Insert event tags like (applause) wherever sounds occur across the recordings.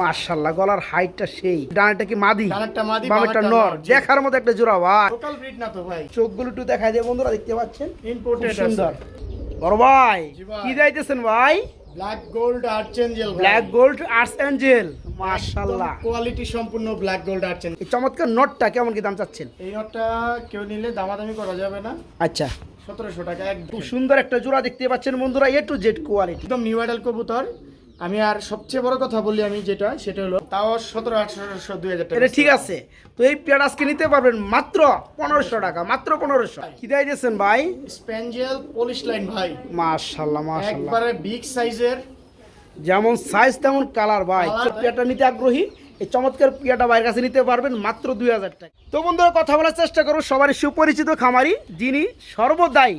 মাশাল্লাহ গলার হাইটটা সেই। ডানাটা কি মাদি? ডানারটা মাদি, বামেরটা নর। দেখার মতো একটা জোড়া ভাই। লোকাল ব্রিড না তো ভাই। চোখগুলো একটু দেখাই দিয়ে বন্ধুরা দেখতে পাচ্ছেন? ইম্পোর্টেড সুন্দর। বড় ভাই কি যাইতেছেন ভাই? Black gold archangel black gold archangel মাশাল্লাহ কোয়ালিটি সম্পূর্ণ ব্ল্যাক গোল্ড আর্চেন এই চমৎকার নটটা কেমন কি দাম চাচ্ছেন? এই নটটা কেউ নিলে দামাদামি করা যাবে না। আচ্ছা। সতেরোশো টাকা একদম। সুন্দর একটা জোড়া দেখতে পাচ্ছেন বন্ধুরা এ টু জেড কোয়ালিটি একদম নিউ আইডাল কবুতর। আমি আর সবচেয়ে বড় কথা বলি আমি যেটা সেটা হলো তাও সতেরো আঠারোশো দুই হাজার টাকা। এটা ঠিক আছে। তো এই পেয়ার আজকে নিতে পারবেন মাত্র পনেরোশো টাকা মাত্র পনেরোশো। কি দেয় দিয়েছেন ভাই? স্প্যাঞ্জেল পলিশ লাইন ভাই। মাশাল্লাহ মাশাল্লাহ। একবারে বিগ সাইজের। যেমন সাইজ তেমন কালার ভাই। পেয়ারটা নিতে আগ্রহী? এই চমৎকার পেয়ারটা বাইরের কাছে নিতে পারবেন মাত্র দুই হাজার টাকা। তো বন্ধুরা কথা বলার চেষ্টা করো সবারই সুপরিচিত খামারি যিনি সর্বদাই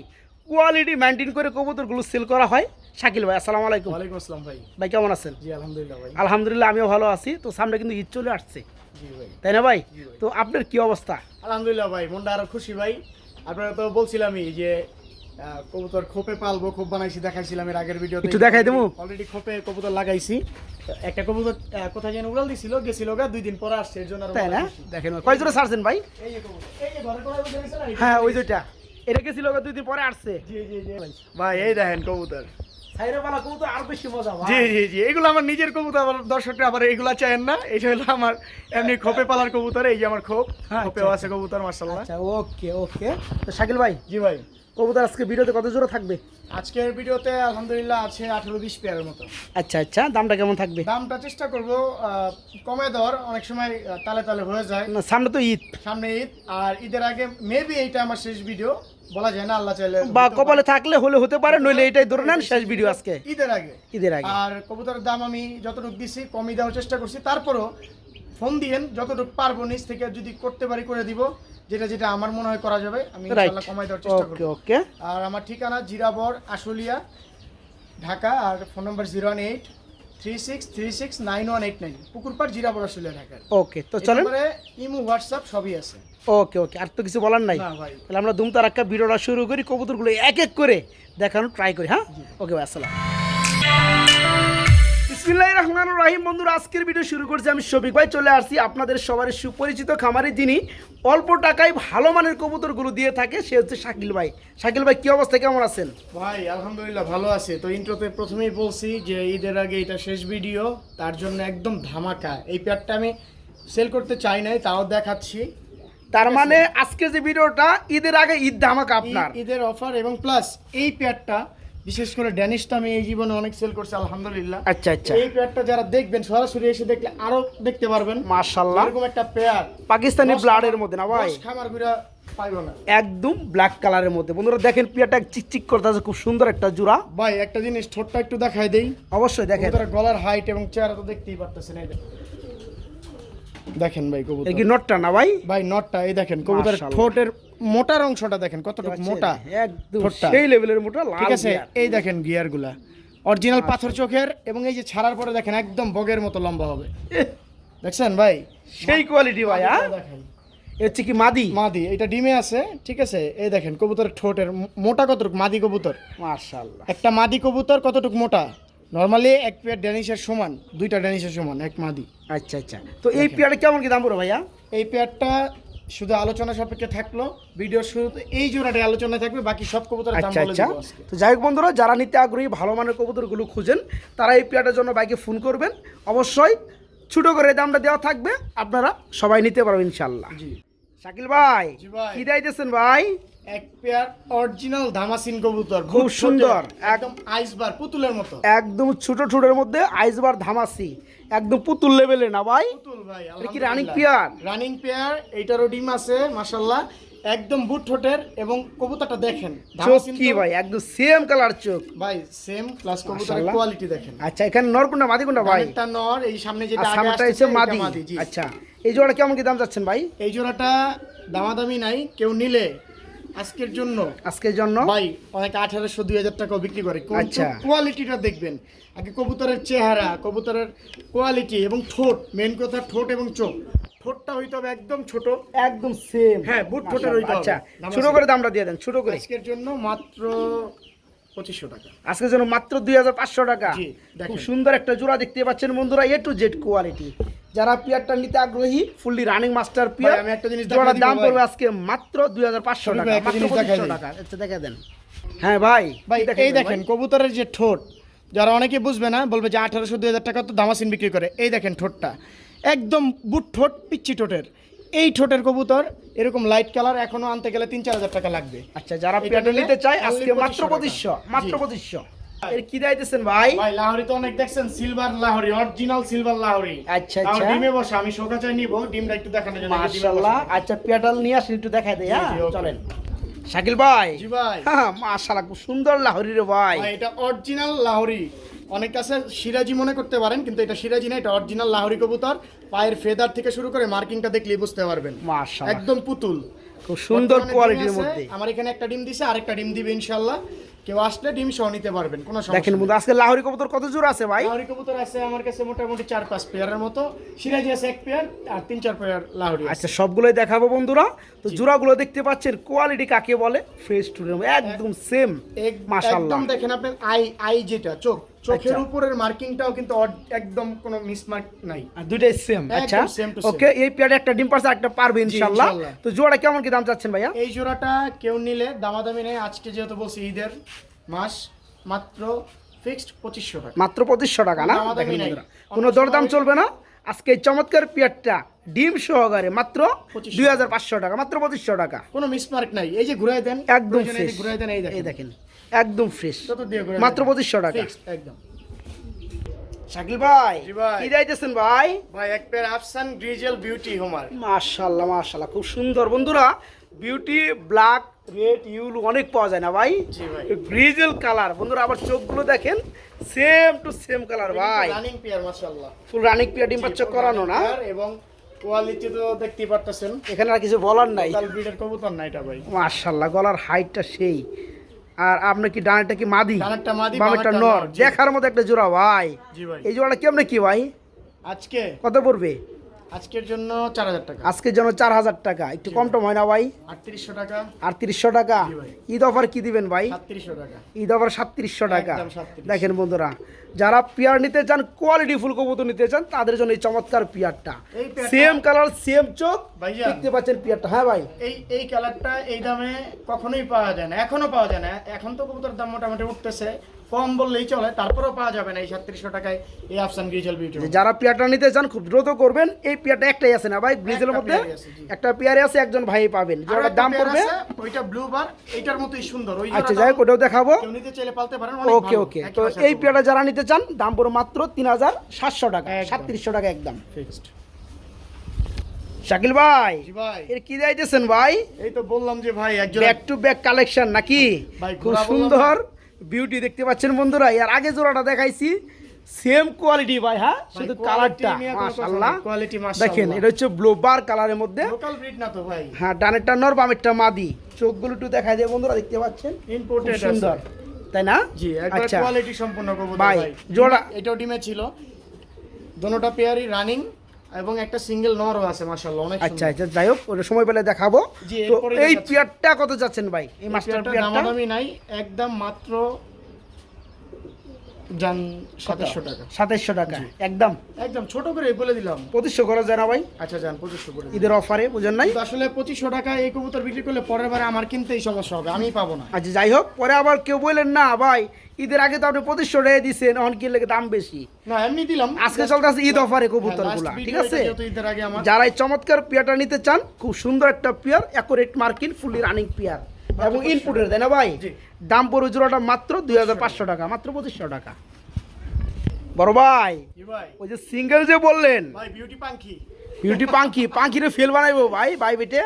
কোয়ালিটি মেনটেন করে কবুতরগুলো সেল করা হয়। শাকিল ভাই আসসালামু আলাইকুম। ওয়ালাইকুম আসসালাম ভাই। ভাই কেমন আছেন? জি আলহামদুলিল্লাহ ভাই। আলহামদুলিল্লাহ আমিও ভালো আছি। তো সামনে কিন্তু ঈদ চলে আসছে। জি ভাই। তাই না ভাই? তো আপনার কি অবস্থা? আলহামদুলিল্লাহ ভাই মনটা আরও খুশি ভাই। আপনারা তো বলছিলামই যে কবুতর খোপে পালবো খোপ বানাইছি দেখাইছিলাম এর আগের ভিডিও একটু দেখাই দেবো? অলরেডি খোপে কবুতর লাগাইছি। একটা কবুতর কোথায় যেন উড়াল দিছিল গেছিল গা দুই দিন পরে আসছে এর জন্য আরও তাই না? দেখেন। কয় জোড়া ছাড়ছেন ভাই? এই যে কবুতর এই যে ঘরে না, হ্যাঁ ওই দুইটা। এটা গেছিল ওকে দুই দিন পরে আসছে। জি জি জি। ভাই এই দেখেন কবুতর। জি জি জি। এগুলো আমার নিজের কবুতর আবার দর্শকরা আবার এগুলা চায়েন না। এটা হলো আমার এমনি খোপে পালার কবুতর এই যে আমার খোপ। হ্যাঁ, আচ্ছা। আছে কবুতর মার্শাল্লাহ। আচ্ছা ওকে ওকে। তো শাকিল ভাই জি ভাই। কবুতর আজকে ভিডিওতে কত জোড়া থাকবে? আজকের ভিডিওতে আলহামদুলিল্লাহ আছে আঠেরো বিশ পেয়ারের মতো। আচ্ছা আচ্ছা। দামটা কেমন থাকবে? দামটা চেষ্টা করব কমে দেওয়ার। অনেক সময় তালে তালে হয়ে যায়। না, সামনে তো ঈদ। সামনে ঈদ আর ঈদের আগে মেবি এইটা আমার শেষ ভিডিও বলা যায় না আল্লাহ চাইলে বা কপালে থাকলে হলে হতে পারে নইলে এটাই ধরে নেন শেষ ভিডিও আজকে। ঈদের আগে। ঈদের আগে। আর কবুতরের দাম আমি যতটুকু দিছি কমই দেওয়ার চেষ্টা করছি। তারপরও ফোন দিয়েন যতটুকু পারব নিজ থেকে যদি করতে পারি করে দিব। যেটা যেটা আমার মনে হয় করা যাবে আমি ইনশাআল্লাহ কমাই দেওয়ার চেষ্টা করব। ওকে আর আমার ঠিকানা জিরাবর আশুলিয়া ঢাকা আর ফোন নম্বর জিরো এইট পুকুরপাড় ওকে তো চলেন। ইমো হোয়াটসঅ্যাপ সবই আছে। ওকে ওকে আর তো কিছু বলার নাই। তাহলে আমরা দুম ভিডিওটা শুরু করি কবুতরগুলো এক এক করে দেখানোর ট্রাই করি হ্যাঁ? ওকে ভাই আসসালাম। বিসমিল্লাহির রহমানির রহিম। বন্ধুরা আজকের ভিডিও শুরু করছি আমি শফিক ভাই। চলে আসছি আপনাদের সবার সুপরিচিত খামারে যিনি অল্প টাকায় ভালো মানের কবুতরগুলো দিয়ে থাকে সে হচ্ছে শাকিল ভাই। শাকিল ভাই কি অবস্থা? কেমন আছেন? ভাই আলহামদুলিল্লাহ ভালো আছে। তো ইন্ট্রোতে প্রথমেই বলছি যে ঈদের আগে এটা শেষ ভিডিও তার জন্য একদম ধামাকা। এই প্যাডটা আমি সেল করতে চাই নাই তাও দেখাচ্ছি। তার মানে আজকে যে ভিডিওটা ঈদের আগে ঈদ ধামাকা আপনার। ঈদের অফার এবং প্লাস এই প্যাডটা বিশেষ করে ড্যানিশটা আমি এই জীবনে অনেক সেল করছি আলহামদুলিল্লাহ। আচ্ছা আচ্ছা। এই পেয়ারটা যারা দেখবেন সরাসরি এসে দেখলে আরও দেখতে পারবেন। মাশাল্লাহ এরকম একটা পেয়ার পাকিস্তানি ব্লাডের মধ্যে না ভাই? খামার গুড়া পাইবো না। একদম ব্ল্যাক কালারের মধ্যে। বন্ধুরা দেখেন পিয়াটা চিকচিক করতে আছে খুব সুন্দর একটা জোড়া। ভাই একটা জিনিস ঠোঁটটা একটু দেখাই দেই। অবশ্যই দেখেন। গলার হাইট এবং চেহারা তো দেখতেই পারতেছেন এই দেখেন। দেখেন ভাই কবুতর। কি নটটা না ভাই? ভাই নটটা এই দেখেন কবুতরের মাশাআল্লাহ। ঠোঁটের মোটার অংশটা দেখেন কতটুকু মোটা? একদম সেই লেভেলের মোটা ঠিক আছে এই দেখেন গিয়ারগুলা অরিজিনাল পাথর চোখের এবং এই যে ছাড়ার পরে দেখেন একদম বগের মতো লম্বা হবে। দেখছেন ভাই? সেই কোয়ালিটি ভাই হ্যাঁ? হচ্ছে কি মাদি? মাদি এটা ডিমে আছে ঠিক আছে? এই দেখেন কবুতরের ঠোঁটের মোটা কতটুকু? মাদি কবুতর। মাশাআল্লাহ। একটা মাদি কবুতর কতটুকু মোটা? নর্মালি এক পেয়ার ড্যানিশের সমান দুইটা ড্যানিশের সমান এক মাদি। আচ্ছা আচ্ছা। তো এই পেয়ারটা কেমন কি দাম পড়ে ভাইয়া? এই পেয়ারটা শুধু আলোচনা সাপেক্ষে থাকল ভিডিওর শুরুতে এই জোড়াটা আলোচনা থাকবে বাকি সব কবুতর দাম আচ্ছা বলে আচ্ছা। তো যাই হোক বন্ধুরা যারা নিতে আগ্রহী ভালো মানের কবুতরগুলো খুঁজেন তারা এই পেয়ারটার জন্য বাইকে ফোন করবেন। অবশ্যই ছোটো করে দামটা দেওয়া থাকবে আপনারা সবাই নিতে পারবেন ইনশাল্লাহ জি। শাকিল ভাই কি দিতেছেন ভাই? এক পেয়ার অরিজিনাল ধামাসিন কবুতর। খুব সুন্দর। একদম আইসবার পুতুলের মতো। একদম ছোট ছোটের মধ্যে আইসবার ধামাসি। একদম পুতুল লেভেলে না ভাই? পুতুল ভাই এটা কি রানিং পেয়ার রানিং পেয়ার এইটারও ডিম আছে মাশাল্লাহ একদম বুট ঠোঁটের এবং কবুতরটা দেখেন। চোখ কি ভাই? একদম সেম কালার চোখ। ভাই সেম প্লাস কবুতরের কোয়ালিটি দেখেন। আচ্ছা এখানে নরকুন্ডা মাদি কোনটা ভাই? একটা নর এই সামনে যেটা আগে এটা মাদি। আচ্ছা এই জোড়া কেমন কি দাম যাচ্ছেন ভাই? এই জোড়াটা দামাদামি নাই কেউ নিলে আজকের জন্য। আজকের জন্য? ভাই অনেক আঠারোশো দুই হাজার টাকা বিক্রি করে। আচ্ছা। কোয়ালিটিটা দেখবেন। আগে কবুতরের চেহারা কবুতরের কোয়ালিটি এবং ঠোঁট মেন কথা ঠোঁট এবং চোখ। ঠোঁটটা হইতে হবে একদম ছোট। একদম সেম হ্যাঁ, বুট ঠোঁটের হবে। আচ্ছা ছোট করে দামটা দিয়ে দেন ছোট করে। আজকের জন্য মাত্র পঁচিশশো টাকা। আজকের জন্য মাত্র দুই হাজার পাঁচশো টাকা। খুব সুন্দর একটা জোড়া দেখতে পাচ্ছেন বন্ধুরা এ টু জেড কোয়ালিটি যারা পিয়ারটা নিতে আগ্রহী ফুললি রানিং মাস্টার পিয়ার আমি একটা জিনিস জোড়ার দাম। পড়বে আজকে মাত্র দুই হাজার পাঁচশো টাকা মাত্র পঁচিশশো টাকা। আচ্ছা দেখে দেন। হ্যাঁ ভাই ভাই এই দেখেন কবুতরের যে ঠোঁট যারা অনেকে বুঝবে না বলবে যে আঠারোশো দুই হাজার টাকা তো দামাসিন বিক্রি করে। এই দেখেন ঠোঁটটা। একদম বুট ঠোঁট পিচ্ছি ঠোঁটের। এই ঠোঁটের কবুতর এরকম লাইট কালার এখনও আনতে গেলে তিন চার হাজার টাকা লাগবে। আচ্ছা যারা নিতে চায় আজকে মাত্র 2500 পঁচিশশো মাত্র জি। পঁচিশশো। এর কি দিতেছেন ভাই? ভাই লাহোরি তো অনেক দেখছেন silver Lahori original silver Lahori. আচ্ছা, আচ্ছা। ডিমে বসে আমি শোকা চাই নিব ডিমটা একটু দেখানোর জন্য মাশাআল্লাহ আচ্ছা পিয়াটাল নিয়ে আসেন একটু দেখাই দেয় হ্যাঁ? চলেন। শাকিল ভাই। জি ভাই। মাশাআল্লাহ খুব সুন্দর লাহরি রে ভাই। এটা অরিজিনাল লাহোরি। অনেক কাছে সিরাজি মনে করতে পারেন কিন্তু এটা সিরাজি না এটা অরিজিনাল লাহোরি কবুতর। পায়ের ফেদার থেকে শুরু করে মার্কিংটা দেখলে বুঝতে পারবেন। মাশাআল্লাহ। একদম পুতুল। খুব সুন্দর কোয়ালিটির মধ্যে। আমার এখানে একটা ডিম দিছে আরেকটা ডিম দিবে ইনশাআল্লাহ। কেউ আসলে ডিম সহ নিতে পারবেন কোনো সমস্যা দেখেন। বন্ধু আজকে লাহরি কবুতর কত জোর আছে ভাই? লাহোরি কবুতর আছে আমার কাছে মোটামুটি চার পাঁচ পেয়ারের মতো সিরাজি আছে এক পেয়ার আর তিন চার পেয়ার লাহোরি আচ্ছা সবগুলোই দেখাবো বন্ধুরা। তো জোড়াগুলো দেখতে পাচ্ছেন কোয়ালিটি কাকে বলে? ফ্রেশ টু একদম সেম এক- মাশাআল্লাহ। একদম দেখেন আপনার আই আই যেটা চোখ। চোখের আচ্ছা। উপরের মার্কিংটাও কিন্তু একদম কোনো মিসমার্ক নাই। আর দুইটাই সেম আচ্ছা। ওকে এই পেয়ারে একটা ডিম পারছে একটা পারবে ইনশাআল্লাহ। তো জোড়া কেমন কি দাম চাচ্ছেন ভাইয়া? এই জোড়াটা কেউ নিলে দামাদামি নেই। আজকে যেহেতু বলছি ঈদের মাস মাত্র ফিক্সড পঁচিশশো টাকা। মাত্র পঁচিশশো টাকা না? কোনো দরদাম চলবে না। আজকে এই চমৎকার পেয়ারটা ডিম সহকারে মাত্র 2500 দুই হাজার পাঁচশো টাকা মাত্র পঁচিশশো টাকা। কোনো মিসমার্ক নাই। এই যে ঘুরাই দেন একদম ঘুরাই দেন এই দেখেন। একদম ফ্রেশ মাত্র পঁচিশশো টাকা। একদম। শাকিল ভাই কি যাইতেছেন ভাই? ভাই এক পেয়ার আফসান গ্রিজেল বিউটি হোমার মাশাল্লাহ মাশাল্লাহ খুব সুন্দর। বন্ধুরা বিউটি ব্ল্যাক রেড ইউল অনেক পাওয়া যায় না ভাই? জি ভাই। গ্রিজেল কালার বন্ধুরা আবার চোখগুলো দেখেন সেম টু সেম কালার ভাই। রানিং পেয়ার মাশাআল্লাহ। ফুল রানিক পিয়া ডিম বাচ্চা করানো না? এবং কোয়ালিটি তো দেখতেই পারতেছেন। এখানে আর কিছু বলার নাই। কবুতর না এটা ভাই। মাশাল্লাহ গলার হাইটটা সেই। আর আপনার কি ডানাটা কি মাদি? বামেরটা নর। দেখার মতো একটা জোড়া ভাই। জি ভাই। এই জোড়াটা কেমনে কি ভাই? আজকে? কত পড়বে? আজকের জন্য চার হাজার টাকা। আজকের জন্য চার হাজার টাকা। একটু কম টম হয় না ভাই? আটত্রিশশো টাকা। আটত্রিশশো টাকা? ঈদ অফার কি দিবেন ভাই? সাতত্রিশশো টাকা। ঈদ অফার সাতত্রিশশো টাকা। দেখেন বন্ধুরা যারা পিয়ার নিতে চান কোয়ালিটি ফুল কবুতর নিতে চান তাদের জন্য এই চমৎকার পিয়ারটা। সেম কালার সেম চোখ দেখতে পাচ্ছেন পিয়ারটা হ্যাঁ ভাই? এই এই কালারটা এই দামে কখনোই পাওয়া যায় না এখনও পাওয়া যায় না। এখন তো কবুতর দাম মোটামুটি উঠতেছে। কম বললেই চলে তারপরেও পাওয়া যাবে না এই সাতত্রিশশো টাকায় এই আফসান গ্রিজেল বিউটি যারা পিয়ারটা নিতে চান খুব দ্রুত করবেন। এই পিয়ারটা একটাই আছে না ভাই? একটা মধ্যে। একটা পেয়ারে আছে একজন ভাই পাবেন। একটা দাম পড়বে ওইটা ব্লু বার এটার মতোই সুন্দর। ওই আচ্ছা যাই ওটাও দেখাবো। কেউ নিতে চাইলে পালতে পারেন ওকে ওকে। তো এই। পিয়ারটা যারা নিতে চান দাম পড়বে মাত্র তিন হাজার সাতশো টাকা। সাতত্রিশশো টাকা একদম। Fixed। শাকিল ভাই এর কি যাইতেছেন ভাই? এই তো বললাম যে ভাই একজন ব্যাক টু ব্যাক কালেকশন নাকি? ভাই, খুব সুন্দর। বিউটি দেখতে পাচ্ছেন বন্ধুরা এর আগে জোড়াটা দেখাইছি সেম কোয়ালিটি ভাই হ্যাঁ? শুধু কালারটা মাশাআল্লাহ। quality মাশাআল্লাহ। দেখেন এটা হচ্ছে ব্লু বার কালারের মধ্যে। লোকাল ব্রিড না তো ভাই। হ্যাঁ ডানেরটা নর বামেরটা মাদি। চোখগুলো একটু দেখাই দিয়ে বন্ধুরা দেখতে পাচ্ছেন? ইম্পোর্টেড সুন্দর তাই না? জি একবার কোয়ালিটি সম্পূর্ণ কবুতর ভাই, ভাই। জোড়া- এটাও ডিমে ছিল। দোনোটা পেয়ারই রানিং এবং একটা সিঙ্গেল নরও আছে মাশাআল্লাহ অনেক আচ্ছা আচ্ছা যাই হোক ওটা সময় পেলে দেখাবো। তো এই। পিয়ারটা কত যাচ্ছেন ভাই? এই মাস্টার পিয়ারটা? দামাদামি নাই একদম মাত্র জান সাতাশশো টাকা। সাতাইশশো টাকা। একদম। একদম ছোট করে বলে দিলাম। পঁচিশশো করা যায় না ভাই। আচ্ছা যান পঁচিশশো করে ঈদের অফারে বুঝেন নাই? আসলে পঁচিশশো টাকা এই কবুতর বিক্রি করলে পরের বারে আমার কিনতেই সমস্যা হবে আমি পাবো না। আচ্ছা যাই হোক পরে আবার কেউ বললেন না ভাই ঈদের আগে তো আপনি পঁচিশশো টাকা দিচ্ছেন এখন কি লেগে দাম বেশি। না এমনি দিলাম। আজকে চলতেছে ঈদ অফারে হ্যাঁ, কবুতরগুলা ঠিক আছে? যারা এই চমৎকার পিয়ারটা নিতে চান খুব সুন্দর একটা পিয়ার অ্যাকোরেট মার্কিন ফুলি রানিং পিয়ার এবং ইনপুটের তাই না ভাই। দাম পড়ে জোড়াটা মাত্র দুই হাজার পাঁচশো টাকা মাত্র পঁচিশশো টাকা। বড় ভাই ভাই? ওই যে সিঙ্গেল যে বললেন। ভাই বিউটি পাঙ্কি বিউটি পাঙ্কি পাঙ্কিরে ফেল বানাইবো ভাই ভাই বেটে।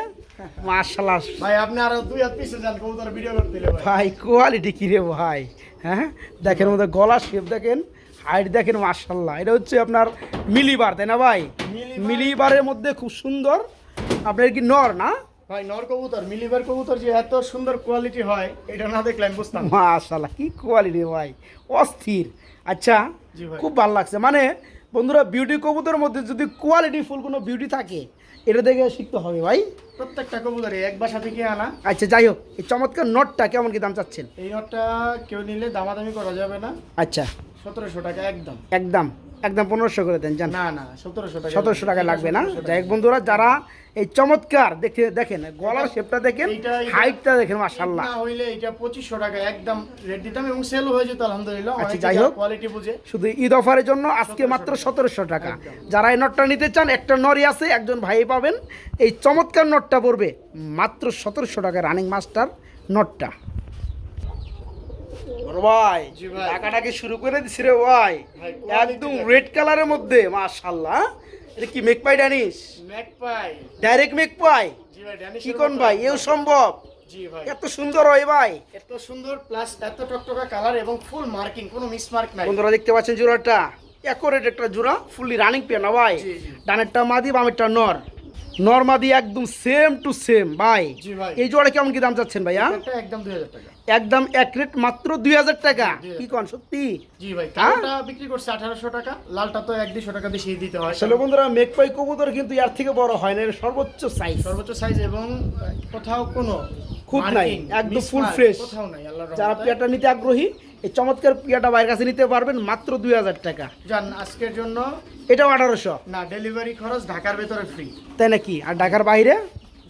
মার্শাল্লাহ ভাই আপনি আরও দুই হাত পিছে যান কবুতর ভিডিও করতে দিলে ভাই। ভাই কোয়ালিটি কি রে ভাই হ্যাঁ? দেখেন মধ্যে গলা শেপ দেখেন হাইট দেখেন মার্শাল্লাহ এটা হচ্ছে আপনার মিলিবার তাই না ভাই? মিলিবার। মিলিবারের মধ্যে খুব সুন্দর। আপনার কি নর না? ভাই নর কবুতর মিলিবার কবুতর যে এত সুন্দর কোয়ালিটি হয় এটা না দেখলে আমি বুঝতাম মাশাল্লাহ কি কোয়ালিটি ভাই অস্থির। আচ্ছা খুব ভালো লাগছে। মানে বন্ধুরা বিউটি কবুতরের মধ্যে যদি কোয়ালিটি ফুল কোনো বিউটি থাকে এটা দেখে শিখতে হবে ভাই। প্রত্যেকটা কবুতরে এক বাসা থেকে আনা। আচ্ছা যাই হোক এই চমৎকার নটটা কেমন কি দাম চাচ্ছেন? এই নটটা কেউ নিলে দামাদামি করা যাবে না। আচ্ছা। সতেরোশো টাকা একদম। একদম। একদম পনেরোশো করে দেন জান। না না সতেরোশো টাকা সতেরোশো টাকা লাগবে। না? যাই হোক বন্ধুরা যারা এই চমৎকার দেখে দেখেন গলার শেপটা দেখেন হাইটটা দেখেন মাশাল্লাহ না হইলে এটা পঁচিশশো টাকা একদম রেট দিতাম এবং সেল হয়ে যেত আলহামদুলিল্লাহ। আচ্ছা, যাই হোক। কোয়ালিটি বুঝে। শুধু ঈদ অফারের জন্য আজকে মাত্র সতেরোশো টাকা। যারা এই নটটা নিতে চান একটা নরি আছে একজন ভাই পাবেন। এই চমৎকার নটটা পড়বে মাত্র সতেরোশো টাকা রানিং মাস্টার নটটা ভাই টাকাটাকে শুরু করে দিছি রে ভাই? একদম রেড কালারের মধ্যে মাশাল্লাহ এটা কি magpie Danish magpie direct magpie জি ভাই কি কোন ভাই? এও সম্ভব? এত সুন্দর হয় ভাই। এত সুন্দর প্লাস এত টকটকা কালার এবং ফুল মার্কিং কোনো মিস মার্ক নাই। বন্ধুরা দেখতে পাচ্ছেন জোড়াটা? একরেট একটা জোড়া ফুললি রানিং পেয়ে না ভাই। ডানেরটা মাদি বামেরটা নর। নর মাদি একদম সেম টু সেম ভাই। এই জোড়া কেমন কি দাম চাচ্ছেন ভাইয়া? একদম দুই হাজার টাকা। একদম এক রেট মাত্র দুই হাজার টাকা। কি কন সত্যি? জি ভাই হ্যাঁ? কালোটা বিক্রি করছে আঠারোশো টাকা লালটা তো এক দুশো টাকা বেশি দিতে হয়। আসলে বন্ধুরা মেকপাই কবুতর কিন্তু এর থেকে বড় হয় না এর সর্বোচ্চ সাইজ সর্বোচ্চ সাইজ এবং কোথাও কোনো খুঁত নাই, একদম mark fresh। কোথাও নাই আল্লাহর যারা। পিয়াটা নিতে আগ্রহী এই চমৎকার পিয়াটা বাইরের কাছে নিতে পারবেন মাত্র দুই হাজার টাকা। যান আজকের জন্য এটাও আঠারোশো। না ডেলিভারি খরচ ঢাকার ভেতরে ফ্রি তাই নাকি? আর ঢাকার বাইরে?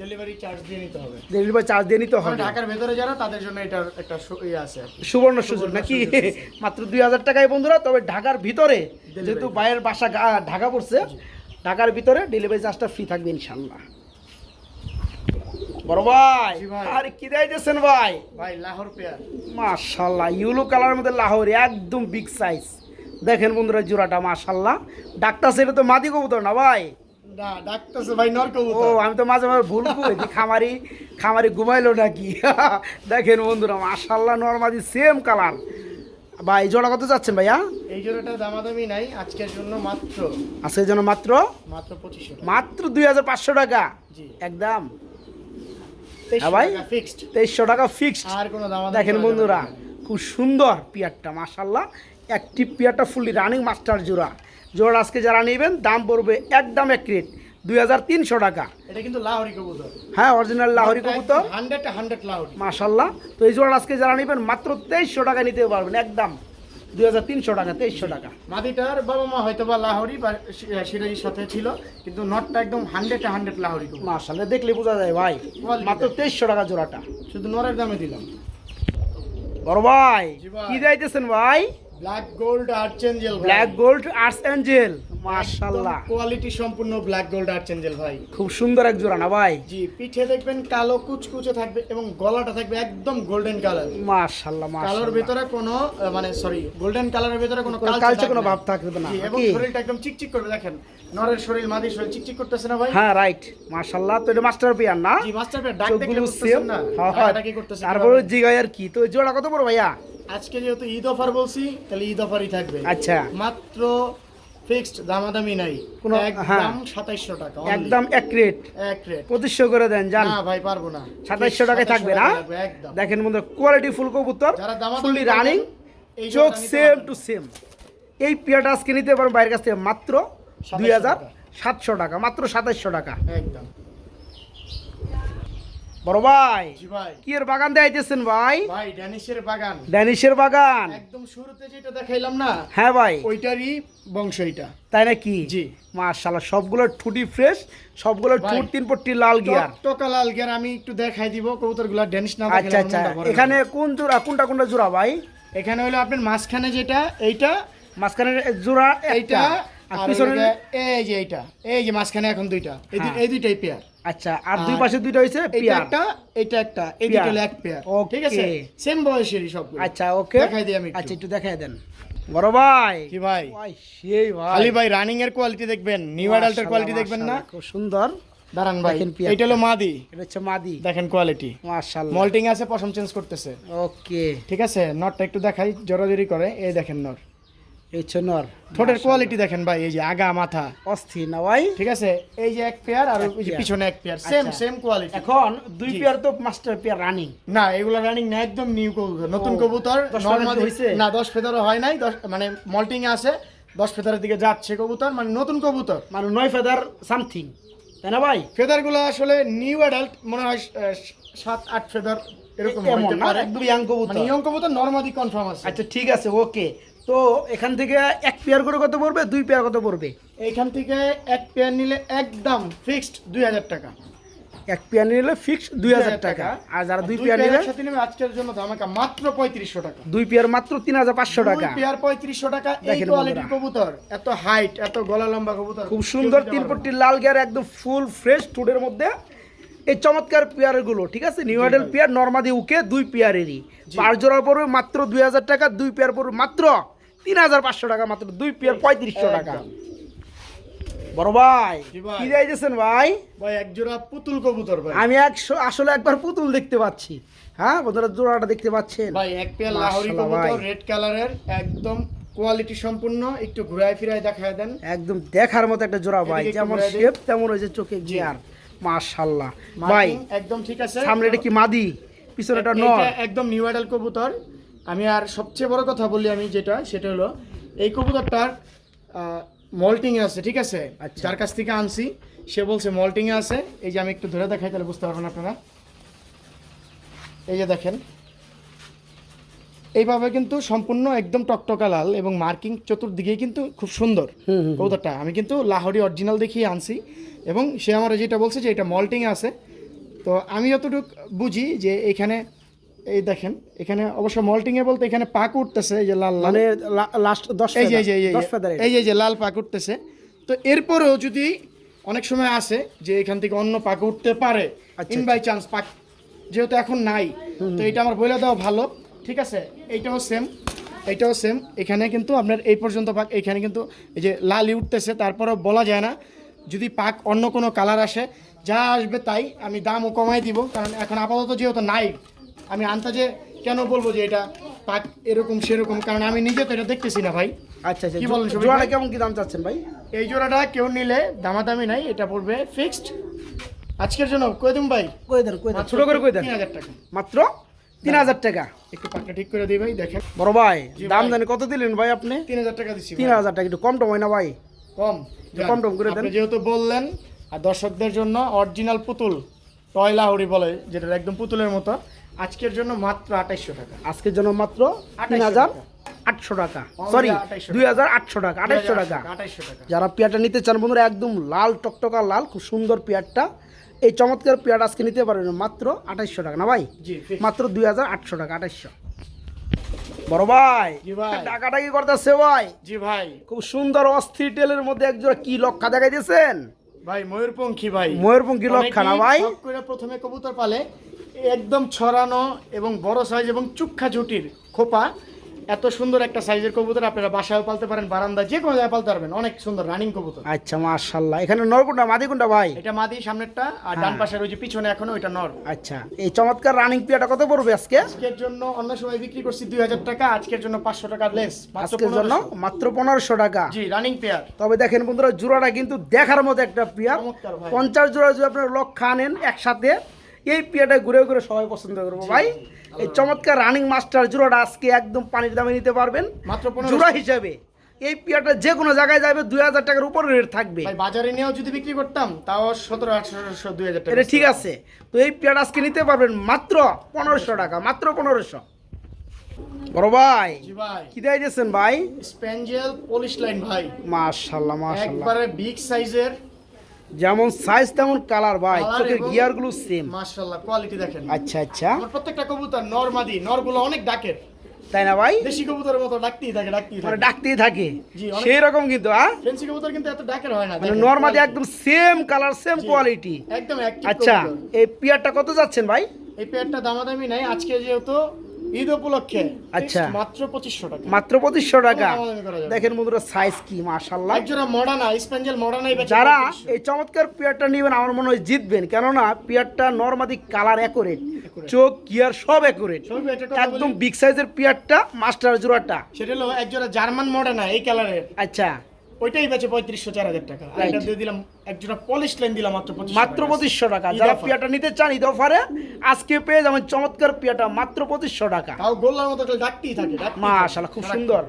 ডেলিভারি চার্জ দিয়ে নিতে হবে। ডেলিভারি চার্জ দিয়ে নিতে হবে। ঢাকার ভেতরে যারা তাদের জন্য এটার একটা ইয়ে আছে সুবর্ণ সুযোগ। নাকি (laughs) মাত্র দুই হাজার টাকায় বন্ধুরা তবে ঢাকার ভিতরে যেহেতু বাইরের বাসা ঢাকা পড়ছে ঢাকার ভিতরে ডেলিভারি চার্জটা ফ্রি থাকবে ইনশাল্লাহ বড় ভাই। আর কি দিয়েছেন ভাই? ভাই লাহোর পেয়ার। মাশাল্লাহ ইউলো কালারের মধ্যে লাহোর একদম বিগ সাইজ দেখেন বন্ধুরা জোড়াটা মাশাল্লাহ ডাক্তার সেটা তো মাদি কবুতর না ভাই? না ডাকতেছে ভাই নর ও আমি তো মাঝে মাঝে ভুল করি খামারি খামারি ঘুমাইলো নাকি? দেখেন বন্ধুরা মাশাল্লাহ নর্মাদি সেম কালার ভাই জোড়া কত যাচ্ছেন ভাইয়া? এই জোড়াটা দামাদামি নাই আজকের জন্য মাত্র। যেন মাত্র? মাত্র পঁচিশশো মাত্র দুই হাজার পাঁচশো টাকা? একদম। ভাই? ফিক্সড তেইশশো টাকা ফিক্সড আর কোনো দেখেন বন্ধুরা খুব সুন্দর পিয়ারটা মাশাল্লাহ একটি পিয়ারটা ফুললি রানিং মাস্টার জোড়া। জোড়া আজকে যারা নেবেন দাম পড়বে একদম এক রেট দুই হাজার তিনশো টাকা। এটা কিন্তু লাহোরি কবুতর। হ্যাঁ অরিজিনাল লাহরি কবুতর। Hundred hundred Lahori. মাশাল্লাহ। তো এই জোড়া আজকে যারা নেবেন মাত্র তেইশশো টাকা নিতে পারবেন একদম। দুই হাজার তিনশো টাকা তেইশশো টাকা। মাদিটার বাবা মা হয়তো বা লাহোরি বা সিরাজির সাথে ছিল কিন্তু নটটা একদম হান্ড্রেড হান্ড্রেড লাহোরি মাশাল্লাহ দেখলে বোঝা যায় ভাই। মাত্র তেইশশো টাকা জোড়াটা। শুধু নরের দামে দিলাম। বড় ভাই। কি যাইতেছেন ভাই? Black gold archangel black gold মাশাল্লাহ কোয়ালিটি সম্পূর্ণ ব্ল্যাক গোল্ড আর্চেঞ্জেল ভাই। খুব সুন্দর এক জোড়া না ভাই? জি পিঠে দেখবেন কালো কুচকুচে থাকবে এবং গলাটা থাকবে একদম গোল্ডেন কালার মাশাল্লাহ কালোর ভিতরে কোনো মানে সরি গোল্ডেন কালারের ভিতরে কোনো কালচে কোনো ভাব থাকবে না, এবং শরীরটা একদম চিকচিক করবে দেখেন। নরের শরীর মাদির শরীর চিকচিক করতেছে না ভাই? হ্যাঁ রাইট মাশাল্লাহ তো এটা মাস্টার পিয়ার না? জি মাস্টার পেয়ার ডাক দেখলে বুঝতেছেন না। হ্যাঁ টাকাটা কি করতেছে তারপরে? জিগাই আর কি? তো জোড়া কত বড় ভাইয়া? আজকে যেহেতু ঈদ অফার বলছি তাহলে ঈদ অফারই থাকবে। আচ্ছা। মাত্র ফিক্সড দামাদামি নাই। কোনো- হ্যাঁ। একদম সাতাইশশো টাকা একদম এক রেট এক রেট পঁচিশশো করে দেন জান। না ভাই পারব না। সাতাইশশো টাকায় থাকবে না? দেখেন বন্ধু কোয়ালিটি ফুল কবুতর ফুললি রানিং চোখ সেম টু সেম এই পিয়াটা আজকে নিতে পারেন বাইরের কাছ থেকে মাত্র দুই হাজার সাতশো টাকা মাত্র সাতাইশশো টাকা। একদম। বড় ভাই কি এর বাগান দেখাইতেছেন ভাই? ভাই ড্যানিশের বাগান। ড্যানিশের বাগান। একদম শুরুতে যেটা দেখাইলাম না হ্যাঁ ভাই। ওইটারই বংশ এটা। তাই নাকি? জি। মাশাল্লাহ সবগুলো ঠুটি ফ্রেশ সবগুলো ঠুট তিন পট্টি লাল গিয়ার। টকা লাল গিয়ার আমি একটু দেখাই দিব কবুতরগুলো ড্যানিশ না আচ্ছা আচ্ছা। এখানে কোন জোড়া কোনটা কোনটা জোড়া ভাই? এখানে হলো আপনার মাঝখানে যেটা এইটা মাঝখানে জোড়া এইটা আর পিছনে এই যে এইটা এই যে মাঝখানে এখন দুইটা এই হ্যাঁ। এই দুইটাই পেয়ার আচ্ছা আর দুই পাশে দুইটা হইছে একটা এইটা একটা এই দুটো হলো এক পেয়ার ঠিক আছে? সেম বয়সেরই সবগুলো। আচ্ছা ওকে। দেখাই দিই আমি আচ্ছা একটু দেখাই দেন। বড় ভাই। কি ভাই? ভাই সেই ভাই। খালি ভাই রানিং এর কোয়ালিটি দেখবেন নিউ অ্যাডাল্টের কোয়ালিটি দেখবেন না? খুব সুন্দর। দাঁড়ান ভাই। এইটা হলো মাদি। এটা হচ্ছে মাদি। দেখেন কোয়ালিটি মাশাআল্লাহ মল্টিং আছে পশম চেঞ্জ করতেছে। ওকে। ঠিক আছে? নটটা একটু দেখাই জোরাজোরি করে। এই দেখেন নট। এই হচ্ছে নর ঠোঁটের কোয়ালিটি দেখেন ভাই এই যে আগা মাথা। অস্থির না ভাই? ঠিক আছে? এই যে এক পেয়ার আর ওই যে পিছনে এক পেয়ার। সেম। সেম কোয়ালিটি এখন দুই পেয়ার তো মাস্টার পেয়ার রানিং না এগুলো রানিং না একদম নিউ কবুতর নতুন কবুতর। দশ হইছে? না দশ ফেদারও হয় নাই দশ মানে মল্টিং আছে দশ ফেদারের দিকে যাচ্ছে কবুতর মানে নতুন কবুতর। মানে নয় ফেদার সামথিং তাই না ভাই? ফেদারগুলো আসলে নিউ অ্যাডাল্ট মনে হয় সাত আট ফেদার এরকম একদম ইয়াং মানে কবুতর ইয়ং কবুতর নর্মাদি কনফার্ম আছে। আচ্ছা ঠিক আছে ওকে তো এখান থেকে এক পেয়ার করে কত পড়বে? দুই পেয়ার কত পড়বে? এইখান থেকে এক পেয়ার নিলে একদম ফিক্সড দুই হাজার টাকা। এক পেয়ার নিলে ফিক্স দুই হাজার টাকা। আর যারা দুই পেয়ার নিলে সাথে নেবে আজকের জন্য ধামাকা মাত্র পঁয়ত্রিশশো টাকা। দুই পেয়ার মাত্র তিন হাজার পাঁচশো টাকা। পেয়ার পঁয়ত্রিশশো টাকা এই কোয়ালিটির কবুতর এত হাইট এত গলা লম্বা কবুতর খুব সুন্দর তিন। পট্টির লাল গিয়ার একদম ফুল ফ্রেশ টুডের মধ্যে। এই চমৎকার পেয়ারগুলো ঠিক আছে? নিউ মডেল পেয়ার নর্মাদি উকে দুই পেয়ারেরই। পাঁচ জোড়া পড়বে মাত্র দুই হাজার টাকা দুই পেয়ার পড়বে মাত্র তিন হাজার পাঁচশো টাকা মাত্র দুই পেয়ার পঁয়ত্রিশশো টাকা। বড় ভাই ভাই। কি যাইতেছেন ভাই? ভাই এক জোড়া পুতুল কবুতর ভাই। আমি একশো আসলে একবার পুতুল দেখতে পাচ্ছি। হ্যাঁ বন্ধুরা জোড়াটা দেখতে পাচ্ছেন? ভাই এক পেয়ার লাহোরি কবুতর রেড কালারের একদম কোয়ালিটি সম্পূর্ণ। একটু ঘুরায় ফিরায় দেখায় দেন। একদম দেখার মতো একটা জোড়া ভাই যেমন। শেপ তেমন হয়েছে চোখে গিয়ার। মাশাল্লাহ ভাই একদম ঠিক আছে। সামনে এটা কি মাদি? পিছনে এটা নর। একদম নিউ অ্যাডাল কবুতর। আমি আর সবচেয়ে বড় কথা বলি আমি যেটা সেটা হলো এই কবুতরটার মল্টিং আছে ঠিক আছে? আচ্ছা। যার কাছ থেকে আনছি সে বলছে মল্টিং আছে। এই যে আমি একটু ধরে দেখাই তাহলে বুঝতে পারবেন আপনারা। এই যে দেখেন। এইভাবে কিন্তু সম্পূর্ণ একদম টকটকা লাল এবং মার্কিং চতুর্দিকেই কিন্তু খুব সুন্দর কবুতরটা। আমি কিন্তু লাহোরি অরিজিনাল দেখিয়ে আনছি এবং সে আমার যেটা বলছে যে এটা মল্টিং আছে। তো আমি যতটুকু বুঝি যে এখানে এই দেখেন এখানে অবশ্য মল্টিং এ বলতে এখানে পাক উঠতেছে এই যে লাল মানে লাস্ট দশ এই যে এই যে যে- দশ ফেদার এই যে এই যে লাল পাক উঠতেছে। তো এরপরেও যদি অনেক সময় আসে যে এখান থেকে অন্য পাক উঠতে পারে ইন বাই চান্স পাক যেহেতু এখন নাই তো এটা আমার বলে দেওয়া ভালো ঠিক আছে? এইটাও সেম এইটাও সেম এখানে কিন্তু আপনার এই পর্যন্ত পাক এখানে কিন্তু এই যে লালই উঠতেছে তারপরেও বলা যায় না। যদি পাক অন্য কোনো কালার আসে যা আসবে তাই আমি দামও কমাই দিব কারণ এখন আপাতত যেহেতু নাই আমি আন্তাজে কেন বলব যে এটা পাক এরকম সেরকম? কারণ আমি নিজে তো এটা দেখতেছি না ভাই। আচ্ছা আচ্ছা। কি বলেন জোড়াটা কেমন কি দাম চাচ্ছেন ভাই? এই জোড়াটা কেউ নিলে দামাদামি নাই এটা পড়বে ফিক্সড আজকের জন্য কই দিন ভাই? কই দেন কই দেন? ছোট করে কই দেন? তিন হাজার টাকা। মাত্র তিন হাজার টাকা। একটু পাকটা ঠিক করে দিই ভাই দেখেন। বড় ভাই দাম জানি কত দিলেন ভাই আপনি? তিন হাজার টাকা দিচ্ছি তিন হাজার টাকা একটু কম টম হয় না ভাই? কম। কম টম করে দেন। আপনি যেহেতু বললেন আর দর্শকদের জন্য অরিজিনাল পুতুল টয়লা হরি বলে যেটা একদম পুতুলের মতো আজকের জন্য মাত্র আঠাইশশো টাকা। আজকের জন্য মাত্র তিন হাজার আটশো টাকা। সরি দুই হাজার আটশো টাকা আঠাইশশো টাকা। যারা পেয়ারটা নিতে চান বন্ধুরা একদম লাল টকটকা লাল খুব সুন্দর পেয়ারটা। এই চমৎকার পেয়ার আজকে নিতে পারবেন মাত্র আঠাইশশো টাকা। না ভাই? মাত্র দুই হাজার আটশো টাকা আঠাইশশো। বড় ভাই টাকাটা কি করতেছে ভাই? জি ভাই। খুব সুন্দর অস্থির টেলের মধ্যে একজোড়া কি লক্ষা দেখাই দিয়েছেন ভাই ময়ূরপঙ্খী ভাই। ময়ূরপঙ্খী লক্ষা না ভাই? প্রথমে কবুতর পালে। একদম ছড়ানো এবং বড় সাইজ এবং চুক্ষা ঝুটির খোপা। এত সুন্দর একটা সাইজের কবুতর আপনারা বাসায় পালতে পারেন বারান্দা যে কোনো জায়গায় পালতে পারবেন। অনেক সুন্দর রানিং কবুতর। আচ্ছা মাশাল্লাহ এখানে নরকুন্ডা মাদিকুন্ডা ভাই? এটা মাদি সামনেরটা আর ডান হ্যাঁ। পাশের ওই যে পিছনে এখনও ওইটা নর। আচ্ছা এই চমৎকার রানিং পিয়াটা কত পড়বে আজকে? আজকের জন্য অন্য সময় বিক্রি করছি দুই হাজার টাকা আজকের জন্য পাঁচশো টাকা লেস আজকের জন্য মাত্র পনেরোশো টাকা। জি রানিং পেয়ার। তবে দেখেন বন্ধুরা জোড়াটা কিন্তু দেখার মতো একটা পিয়া চমৎকার ভাই। পঞ্চাশ জোড়া যদি আপনার লক্ষ্য আনেন একসাথে এই পিয়াটা ঘুরে ঘুরে সবাই পছন্দ করব ভাই। এই চমৎকার রানিং মাস্টার জোড়াটা আজকে একদম পানির দামে নিতে পারবেন। মাত্র জোড়া হিসাবে। এই পিয়াটা যে কোনো জায়গায় যাবে দুই হাজার টাকার উপরে রেট থাকবে। বাজারে নিয়েও যদি বিক্রি করতাম তাও সতেরো আঠারোশো দুই হাজার টাকা এটা ঠিক আছে। তো এই পিয়াটা আজকে নিতে পারবেন মাত্র পনেরোশো টাকা মাত্র পনেরোশো। বড় ভাই কি দেয় দিয়েছেন ভাই? স্প্যাঞ্জেল পলিশ লাইন ভাই। মাশাল্লাহ মাশাল্লাহ। একবারে বিগ সাইজের যেমন সাইজ তেমন কালার ভাই চোখের গিয়ারগুলো সেম মাশাআল্লাহ কোয়ালিটি দেখেন। আচ্ছা আচ্ছা। প্রত্যেকটা কবুতর নরমাদি নরগুলো অনেক ডাকের। তাই না ভাই? দেশি কবুতরের মতো ডাকতেই থাকে ডাকতেই মানে থাকে। ডাকতেই থাকে। জি, সেই রকম কিন্তু হ্যাঁ ফেন্সি কবুতর কিন্তু এত ডাকের হয় না মানে quality। একদম সেম কালার সেম কোয়ালিটি একদম আচ্ছা এই পিয়ারটা কত যাচ্ছেন ভাই? এই পেয়ারটা দামাদামি নাই আজকে যেহেতু ঈদ উপলক্ষে আচ্ছা। মাত্র পঁচিশশো টাকা। মাত্র পঁচিশশো টাকা। দেখেন বন্ধুরা সাইজ কি মাশাল্লাহ মডার্না স্প্যাঞ্জেল মডার্নাই যারা এই চমৎকার পিয়ারটা নেবেন আমার মনে হয় জিতবেন। কেননা পিয়ারটা নর্মালি কালার অ্যাকুরেট। চোখ গিয়ার সব অ্যাকুরেট একদম বিগ সাইজের পিয়ারটা মাস্টার জোড়াটা। সেটা হলো একজোড়া জার্মান মডার্না এই কালারের আচ্ছা। ওইটাই বেচে পঁয়ত্রিশশো চার হাজার টাকা। আর এটা দিয়ে দিলাম একজোড়া পলিশ লাইন দিলাম মাত্র মাত্র পঁচিশশো টাকা। যারা পিয়াটা নিতে চান ঈদ অফারে আজকে পেয়ে যাবেন চমৎকার পিয়াটা মাত্র পঁচিশশো টাকা। তাও গোল্লার মতো ডাকতেই থাকে থাকে। খুব সুন্দর।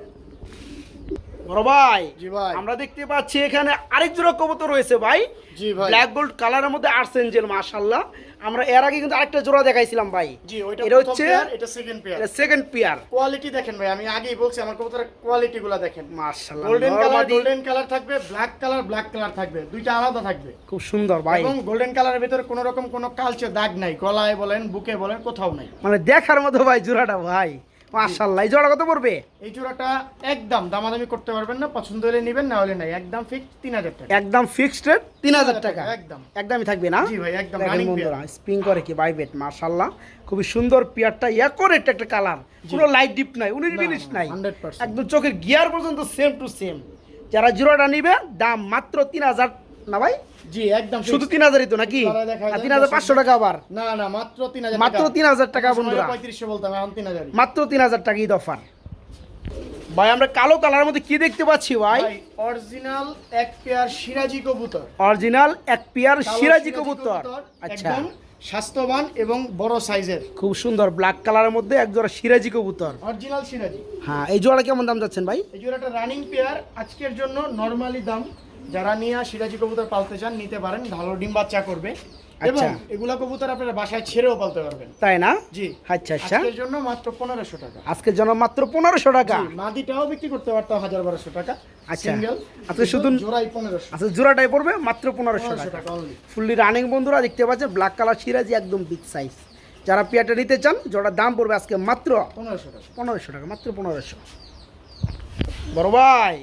বড় ভাই জি ভাই। আমরা দেখতে পাচ্ছি এখানে আরেক জোড়া কবুতর রয়েছে ভাই। জি ভাই। ব্ল্যাক গোল্ড কালারের মধ্যে আর্সেঞ্জেল মাশাল্লাহ আমরা এর আগে কিন্তু আরেকটা জোড়া দেখাইছিলাম ভাই। জি ওইটা এটা হচ্ছে এটা সেকেন্ড পেয়ার এটা সেকেন্ড পেয়ার কোয়ালিটি দেখেন ভাই আমি আগেই বলছি আমার কবুতরের কোয়ালিটি গুলা দেখেন। মাশাআল্লাহ গোল্ডেন কালার গোল্ডেন কালার থাকবে ব্ল্যাক কালার ব্ল্যাক কালার থাকবে দুইটা আলাদা থাকবে। খুব সুন্দর ভাই। এবং গোল্ডেন কালারের ভিতরে কোনো রকম কোনো কালচে দাগ নাই গলায় বলেন বুকে বলেন কোথাও নাই। মানে দেখার মতো ভাই জোড়াটা ভাই। মাশাল্লাহ এই জোড়া কত পড়বে? এই জোড়াটা একদম দামাদামি করতে পারবেন না পছন্দ হলে নেবেন না হলে নাই। একদম ফিক্স তিন হাজার টাকা। একদম ফিক্সড রেট তিন হাজার টাকা। একদম। একদমই থাকবে না? জি ভাই, একদম running বন্ধুরা স্প্রিং করে কি বাইবেট মাশাল্লাহ খুবই সুন্দর পিয়ারটা একরেট একটা কালার কোনো লাইট ডিপ নাই উনিশ বিনিশ নাই। হান্ড্রেড পার্সেন্ট একদম চোখের গিয়ার পর্যন্ত সেম টু সেম যারা জিরোটা নিবে দাম মাত্র তিন হাজার না ভাই? জি একদম শুধু তিন হাজারই তো নাকি? তিন হাজার পাঁচশো টাকা আবার। না না মাত্র তিন হাজার মাত্র তিন হাজার টাকা বন্ধুরা। পঁয়ত্রিশশো বলতাম এখন তিন হাজার মাত্র তিন হাজার টাকা ঈদ অফার। ভাই আমরা কালো কালারের মধ্যে কি দেখতে পাচ্ছি ভাই? অরিজিনাল এক পেয়ার সিরাজি কবুতর। অরিজিনাল এক পেয়ার সিরাজি কবুতর। আচ্ছা। স্বাস্থ্যবান এবং বড় সাইজের। খুব সুন্দর ব্ল্যাক কালারের মধ্যে এক জোড়া সিরাজি কবুতর। অরিজিনাল সিরাজি। হ্যাঁ এই জোড়া কেমন দাম যাচ্ছেন ভাই? এই জোড়াটা রানিং পেয়ার আজকের জন্য নরমালি দাম যারা নিয়ে সিরাজি কবুতর পালতে চান নিতে পারেন। ভালো ডিম বাচ্চা করবে। এবং আচ্ছা। এগুলা কবুতর আপনারা বাসায় ছেড়েও পালতে পারবেন। তাই না? জি। আচ্ছা আচ্ছা। আজকের জন্য মাত্র টাকা। আজকের জন্য মাত্র টাকা? মাদিটাও বিক্রি করতে পারতাম টাকা। আচ্ছা। আচ্ছা, শুধু- জোড়াই আচ্ছা জোড়াটাই পড়বে মাত্র টাকা। টাকা ফুললি রানিং বন্ধুরা দেখতে পাচ্ছেন ব্ল্যাক কালার সিরাজি একদম বিগ সাইজ যারা পিয়াটা নিতে চান জোড়ার দাম পড়বে আজকে মাত্র পনেরোশো টাকা। পনেরোশো টাকা মাত্র পনেরোশো। বড় ভাই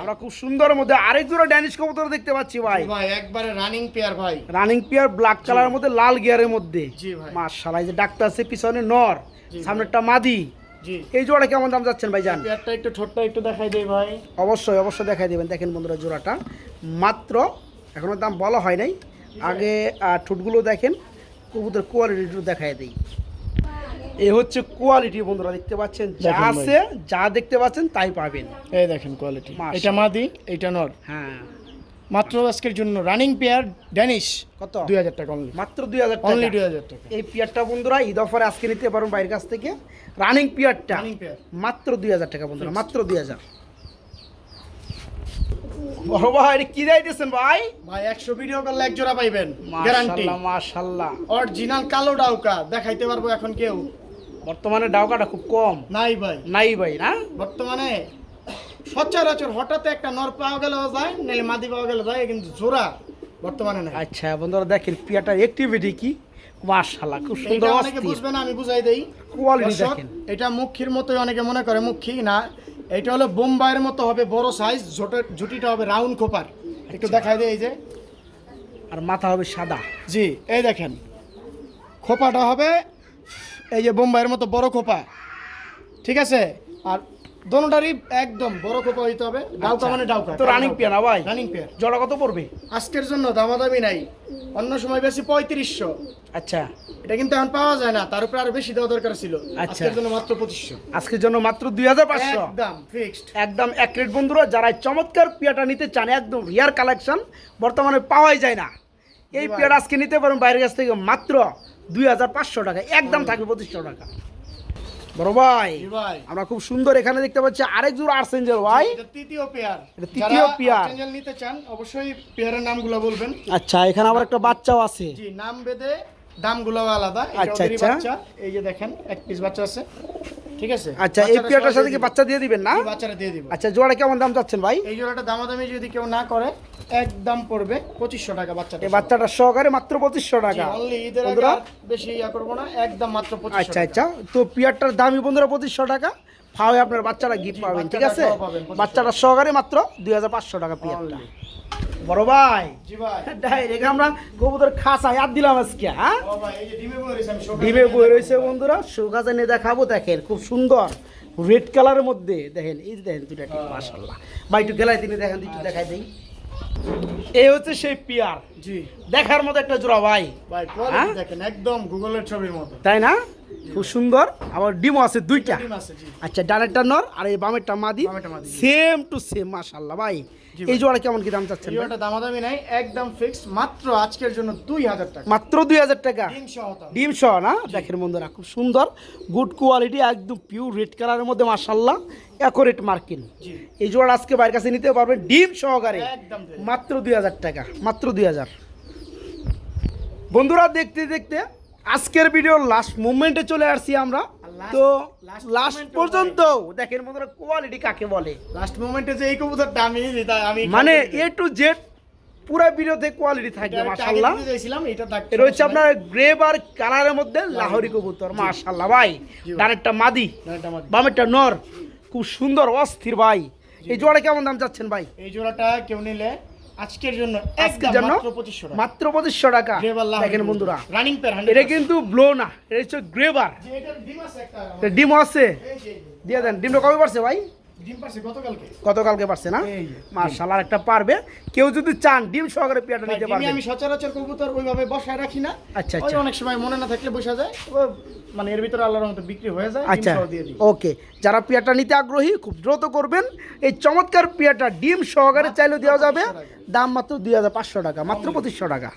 আমরা খুব সুন্দর মধ্যে আরেক জোড়া ড্যানিশ কবুতর দেখতে পাচ্ছি ভাই। ভাই একবারে রানিং পেয়ার ভাই। রানিং পিয়ার ব্ল্যাক কালারের মধ্যে লাল গিয়ারের মধ্যে। মাশাআল্লাহ যে ডাক্তার আছে পিছনে নর সামনেরটা মাদি। এই জোড়া কেমন দাম যাচ্ছেন ভাই জান পেয়ারটা একটু ঠোঁটটা একটু দেখাই দেই ভাই। অবশ্যই অবশ্যই দেখাই দেবেন। দেখেন বন্ধুরা জোড়াটা। মাত্র এখনও দাম বলা হয় নাই। আগে ঠোঁটগুলো দেখেন কবুতর কোয়ালিটি দেখাই দিই। এ হচ্ছে কোয়ালিটি বন্ধুরা দেখতে পাচ্ছেন? যা আছে যা দেখতে পাচ্ছেন তাই পাবেন। এই দেখেন কোয়ালিটি এটা মাদি এটা নর। হ্যাঁ। মাত্র আজকের জন্য রানিং পেয়ার ড্যানিশ কত? দুই হাজার টাকা অনলি মাত্র দুই হাজার অনলি দুই হাজার টাকা। এই পেয়ারটা বন্ধুরা ঈদ অফারে আজকে নিতে পারবেন বাইরের কাছ থেকে। রানিং পেয়ারটা রানিং পেয়ার মাত্র দুই হাজার টাকা বন্ধুরা মাত্র দুই হাজার। বড় ভাই কি ভাই? ভিডিও করলে এক জোড়া পাইবেন গ্যারান্টি মাশাল্লাহ মাশাল্লাহ অরিজিনাল কালো ডাউকা দেখাইতে পারব এখন কেউ। বর্তমানে ডাউকাটা খুব কম। নাই ভাই। নাই ভাই না? বর্তমানে সচরাচর হঠাৎ একটা নর পাওয়া গেল যায় নাহলে মাদি পাওয়া গেল যায় কিন্তু জোড়া বর্তমানে নাই। আচ্ছা বন্ধুরা দেখেন পিয়াটার অ্যাক্টিভিটি কি? মাশাল্লাহ খুব সুন্দর অনেকে বুঝবে না আমি বুঝাই দেই। কোয়ালিটি দেখেন। এটা মুখির মতোই অনেকে মনে করে মুখী না। এটা হলো বোম্বাইয়ের মতো হবে বড় সাইজ জুটিটা হবে রাউন্ড খোপার একটু দেখাই দেয় এই যে। আর মাথা হবে সাদা। জি এই দেখেন। খোপাটা হবে এই যে বোম্বাইয়ের মতো বড় খোপা। ঠিক আছে? আর দোনোটারই একদম বড় খোপা হইতে হবে। ডাউকা মানে ডাউকা। তো রানিং পিয়া না ভাই? রানিং পেয়ার জোড়া কত পড়বে? আজকের জন্য দামাদামি নাই। অন্য সময় বেশি পঁয়ত্রিশশো। আচ্ছা। এটা কিন্তু এখন পাওয়া যায় না। তার উপরে আরও বেশি দেওয়া দরকার ছিল। আচ্ছা। আজকের জন্য মাত্র পঁচিশশো। আজকের জন্য মাত্র দুই হাজার পাঁচশো। একদম ফিক্সড একদম এক রেট বন্ধুরা যারা চমৎকার পিয়াটা নিতে চান একদম রিয়ার কালেকশন বর্তমানে পাওয়াই যায় না। এই জি পিয়াটা আজকে নিতে পারেন বাইরের কাছ থেকে মাত্র দুই হাজার পাঁচশো টাকা একদম থাকবে পঁচিশশো টাকা। বড় ভাই ভাই? আমরা খুব সুন্দর এখানে দেখতে পাচ্ছি আরেক জোড়া আর্সেঞ্জেল ভাই। তৃতীয় পেয়ার। তৃতীয় পেয়ার। নিতে চান অবশ্যই পেয়ারের নামগুলো বলবেন। আচ্ছা এখানে আবার একটা বাচ্চাও আছে। জি নাম বেদে দামগুলো আলাদা আচ্ছা, আচ্ছা। এই যে দেখেন এক পিস বাচ্চা আছে ঠিক আছে? আচ্ছা এই সাথে কি বাচ্চা দিয়ে দিবেন না? বাচ্চাটা দিয়ে দিব। আচ্ছা জোড়া কেমন দাম চাচ্ছেন ভাই? এই জোড়াটা দামাদামি যদি কেউ না করে একদম পড়বে পঁচিশশো টাকা বাচ্চাটা এই বাচ্চাটা সহকারে মাত্র পঁচিশশো টাকা। অনলি ঈদের বেশি ইয়া করব না একদম মাত্র আচ্ছা আচ্ছা। তো পিয়ারটার দামই বন্ধুরা পঁচিশশো টাকা ফাওয়ে আপনার বাচ্চারা গিফট পাবেন ঠিক আছে? সহ পাবেন 2500 বাচ্চাটা সহকারে মাত্র দুই হাজার পাঁচশো টাকা পিয়ারটা। বড় ভাই। ডাইরেক্ট আমরা গোবুদের দিলাম আজকে হ্যাঁ? ডিমে ডিমে বয়ে রয়েছে বন্ধুরা নিয়ে দেখাবো দেখেন খুব সুন্দর। রেড কালারের মধ্যে দেখেন এই দেখেন দুটা ঠিক মাশাল্লাহ ভাই একটু গেলাই তিনি দেখেন একটু দেখাই দেই। এই হচ্ছে সেই পিয়ার। জি। দেখার মতো একটা জোড়া ভাই। ভাই হ্যাঁ? দেখেন একদম গুগলের ছবির মতো। তাই না? খুব সুন্দর। আবার ডিমও আছে দুইটা। আচ্ছা ডানেরটা নর আর এই বামেরটা মাদি। সেম টু সেম মাশাল্লাহ ভাই। এই জোড়া কেমন কি দাম চাচ্ছেন? ভিডিওটা দামাদামি নাই একদম ফিক্সড মাত্র আজকের জন্য দুই হাজার টাকা। মাত্র দুই হাজার টাকা। ডিম সহ ডিম সহ না? দেখেন বন্ধুরা খুব সুন্দর। গুড কোয়ালিটি একদম পিওর রেড কালারের মধ্যে মাশাল্লাহ অ্যাকোরেট মার্কিন এই জোড়া আজকে বাইরের কাছে নিতে পারবেন ডিম সহকারে। একদম মাত্র দুই হাজার টাকা মাত্র দুই হাজার। বন্ধুরা দেখতে দেখতে আজকের ভিডিওর লাস্ট মুভমেন্টে চলে আসছি আমরা। তো লাস্ট পর্যন্ত দেখেন বন্ধুরা কোয়ালিটি কাকে বলে? লাস্ট মোমেন্টে যে এই কবুতরটা আমি আমি মানে এ টু জেড পুরো ভিডিওতে কোয়ালিটি থাকবে চাইছিলাম এটা হচ্ছে আপনার গ্রে আর কালারের মধ্যে লাহোরি কবুতর মাশাল্লাহ ভাই। ডানেরটা মাদি। বামেরটা নর। খুব সুন্দর অস্থির ভাই। এই জোড়া কেমন দাম চাচ্ছেন ভাই? এই জোড়াটা কেউ নিলে আজকের জন্য আজকের জন্য মাত্র পঁচিশশো টাকা। দেখেন বন্ধুরা রানিং পেয়ার এটা কিন্তু ব্লো না এটা হচ্ছে গ্রেবার। যে ডিম আছে একটা ডিম আছে। এই যে, এই যে। দিয়ে দেন ডিমটা কবে পারছে ভাই? গতকালকে? পারছে না? যে। একটা পারবে। কেউ যদি চান ডিম সহকারে পেয়ারটা নিতে পারবে। আমি সচরাচর কবুতর ওইভাবে বসায় রাখি না। আচ্ছা, আচ্ছা। অনেক সময় মনে না থাকলে বসা যায়। মানে এর ভিতরে আল্লাহর মতো বিক্রি হয়ে যায় আচ্ছা ওকে। যারা পেয়ারটা নিতে আগ্রহী খুব দ্রুত করবেন। এই চমৎকার পেয়ারটা ডিম সহকারে চাইলেও দেওয়া যাবে। দাম মাত্র দুই হাজার পাঁচশো টাকা মাত্র পঁচিশশো টাকা।